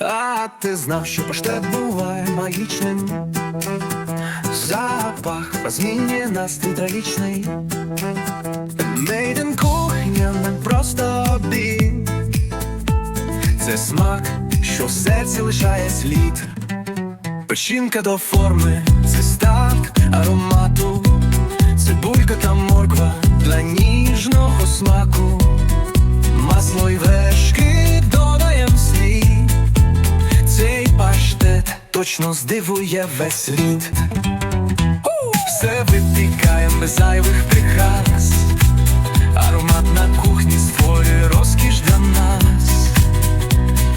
А ти знав, що паштет буває магічним. Запах розмінює настрій трагічний. Мейден кухня не просто обід. Це смак, що в серці лишає слід. Печінка до форми, це стак аромату. Цибулька та морква для ніжного смаку точно здивує весь світ! Все випікаєм без зайвих прикрас. Аромат на кухні створює розкіш для нас.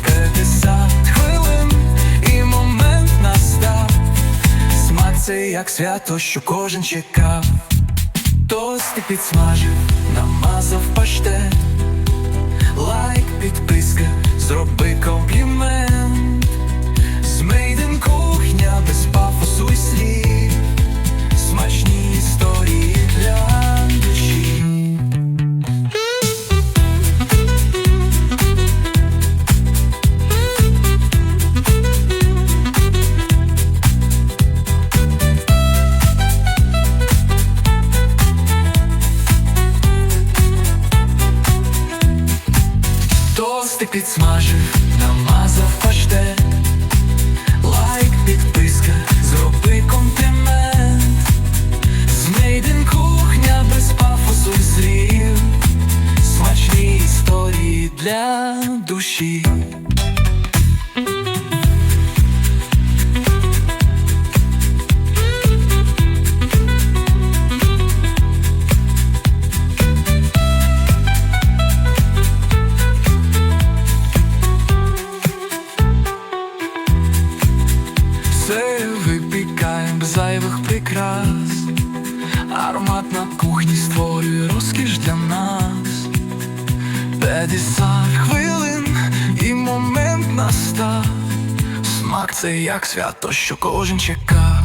50 хвилин і момент настав. Смак це як свято, що кожен чекав. Тости підсмажив, намазав паштет Тости підсмажив, намазав паштет. Лайк, підписка, зроби комплімент. Змейден кухня без пафосу і слів. Смачні історії для душі прикрас Аромат на кухні створює розкіш для нас. 50 хвилин і момент настав. Смак це як свято, що кожен чекав.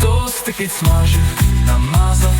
Тости смажив, намазав